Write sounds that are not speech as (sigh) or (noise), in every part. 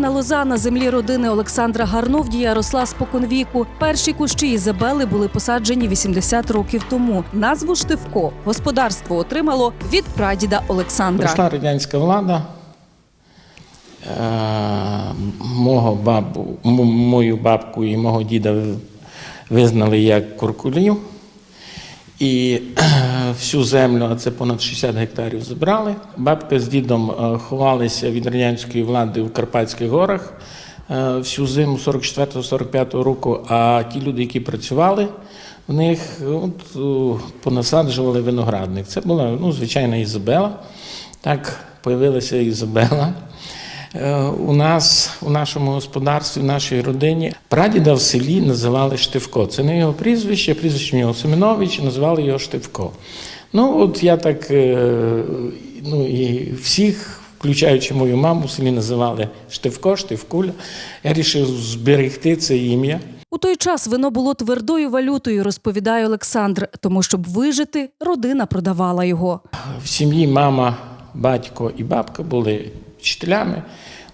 Виноградна лоза на землі родини Олександра Гарновдія росла споконвіку. Перші кущі Ізабели були посаджені 80 років тому. Назву Штивко господарство отримало від прадіда Олександра. Прийшла радянська влада. Е, мого бабу, мою бабку і мого діда визнали як куркулів. І всю землю, а це понад 60 гектарів, забрали. Бабка з дідом е, ховалися від радянської влади в Карпатських горах е, всю зиму 44-45 року. А ті люди, які працювали, в них от, понасаджували виноградник. Це була ну, звичайна Ізабела. Так появилася Ізабела. Е, У нас у нашому господарстві, в нашій родині прадіда в селі називали Штивко. Це не його прізвище, прізвище нього Семенович, називали його Штивко. Ну, от я так, е, ну і всіх, включаючи мою маму, в селі називали Штивко, Штивкуля. Я вирішив зберегти це ім'я. У той час вино було твердою валютою, розповідає Олександр. Тому, щоб вижити, родина продавала його. В сім'ї мама, батько і бабка були вчителями.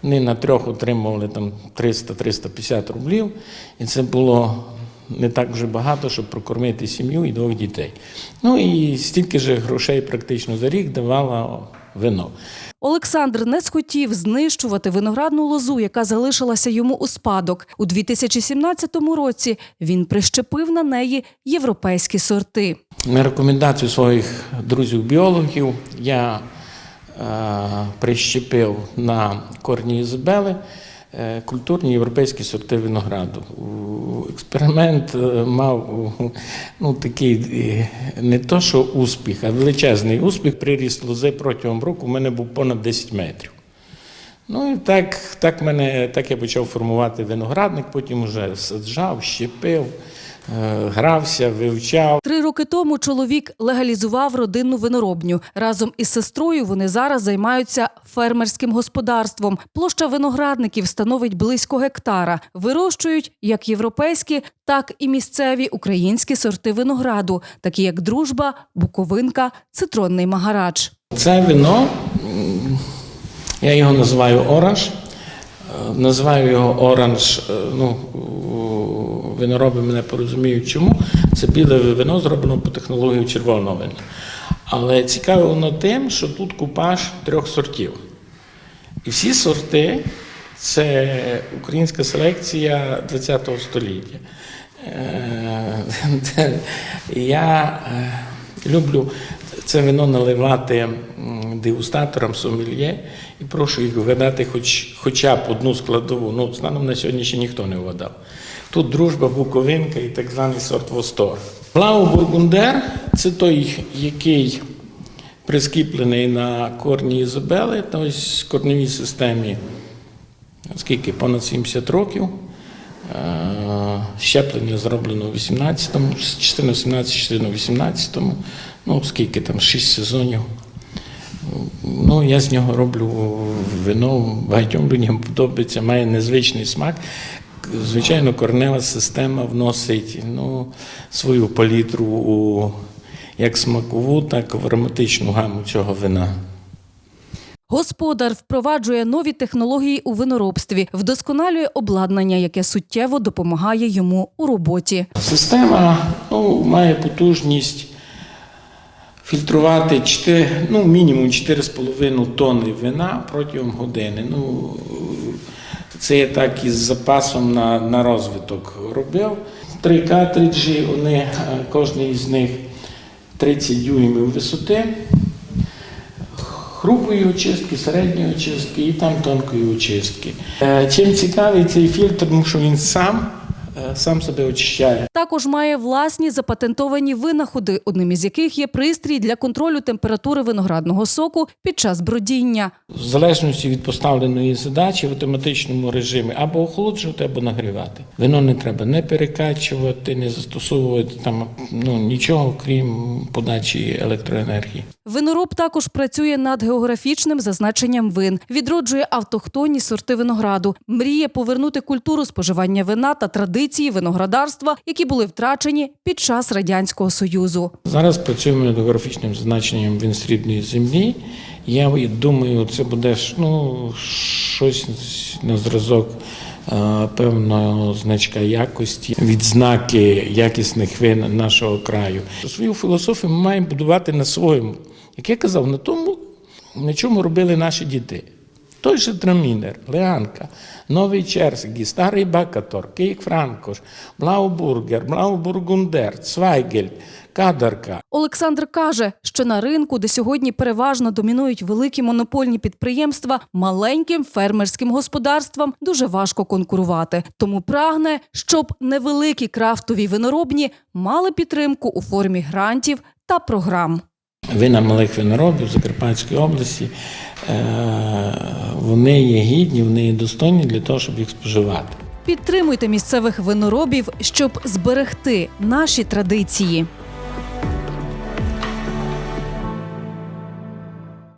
Вони на трьох отримували там 300-350 рублів. І це було не так вже багато, щоб прокормити сім'ю і двох дітей. Ну і стільки ж грошей практично за рік давало вино. Олександр не схотів знищувати виноградну лозу, яка залишилася йому у спадок. У 2017 році він прищепив на неї європейські сорти. На рекомендацію своїх друзів-біологів я прищепив на корні Ізабели е, культурні європейські сорти винограду. Експеримент е, мав е, ну, такий е, не то, що успіх, а величезний успіх. Приріст лози протягом року у мене був понад 10 метрів. Ну і так, так, мене, так я почав формувати виноградник, потім вже саджав, щепив, е, грався, вивчав. Три роки тому чоловік легалізував родинну виноробню. Разом із сестрою вони зараз займаються фермерським господарством. Площа виноградників становить близько гектара. Вирощують як європейські, так і місцеві українські сорти винограду, такі як дружба, буковинка, цитронний магарач. Це вино, я його називаю оранж. Е, Називаю його оранж, е, ну, винороби мене порозуміють чому. Це біле вино зроблено по технології червоного вина. Але цікаво воно тим, що тут купаж трьох сортів. І всі сорти це українська селекція ХХ століття. Е, (laughs) Я люблю це вино наливати дегустаторам, сомельє і прошу їх вгадати хоч, хоча б одну складову. Ну, станом на сьогодні ще ніхто не вгадав. Тут дружба, буковинка і так званий сорт Востор. Блау Бургундер це той, який прискіплений на корні ось в корневій системі скільки понад 70 років. Е, Щеплення зроблено у 18-му, 14-17, 18-му, Ну, скільки там, 6 сезонів. Ну, я з нього роблю вино, багатьом людям подобається, має незвичний смак. Звичайно, корнева система вносить ну, свою палітру у як смакову, так і в ароматичну гаму цього вина. Господар впроваджує нові технології у виноробстві, вдосконалює обладнання, яке суттєво допомагає йому у роботі. Система ну, має потужність фільтрувати 4, ну, мінімум 4,5 тонни вина протягом години. Ну, це я так із запасом на, на розвиток робив. Три картриджі, вони, е, кожний з них 30 дюймів висоти. Хрупкої очистки, середньої очистки і там тонкої очистки. Е, Чим цікавий цей фільтр, тому що він сам, е, сам себе очищає. Також має власні запатентовані винаходи, одним із яких є пристрій для контролю температури виноградного соку під час бродіння. В залежності від поставленої задачі в автоматичному режимі або охолоджувати, або нагрівати. Вино не треба не перекачувати, не застосовувати там ну, нічого, крім подачі електроенергії. Винороб також працює над географічним зазначенням вин, відроджує автохтонні сорти винограду, мріє повернути культуру споживання вина та традиції виноградарства, які були втрачені під час радянського союзу. Зараз працюємо над географічним зазначенням він срібної землі Я думаю, це буде ну, щось на зразок е, певного значка якості, відзнаки якісних вин нашого краю. Свою філософію ми маємо будувати на своєму, як я казав, на тому, на чому робили наші діти. Той же Трамінер, Леанка, Новий Черсгі, Старий Бакатор, Кейк Франкош, Блаубургер, Блаубургундер, Цвайгель, Кадарка. Олександр каже, що на ринку, де сьогодні переважно домінують великі монопольні підприємства, маленьким фермерським господарствам дуже важко конкурувати. Тому прагне, щоб невеликі крафтові виноробні мали підтримку у формі грантів та програм. Вина малих виноробів Закарпатської області, е, вони є гідні, вони є достойні для того, щоб їх споживати. Підтримуйте місцевих виноробів, щоб зберегти наші традиції.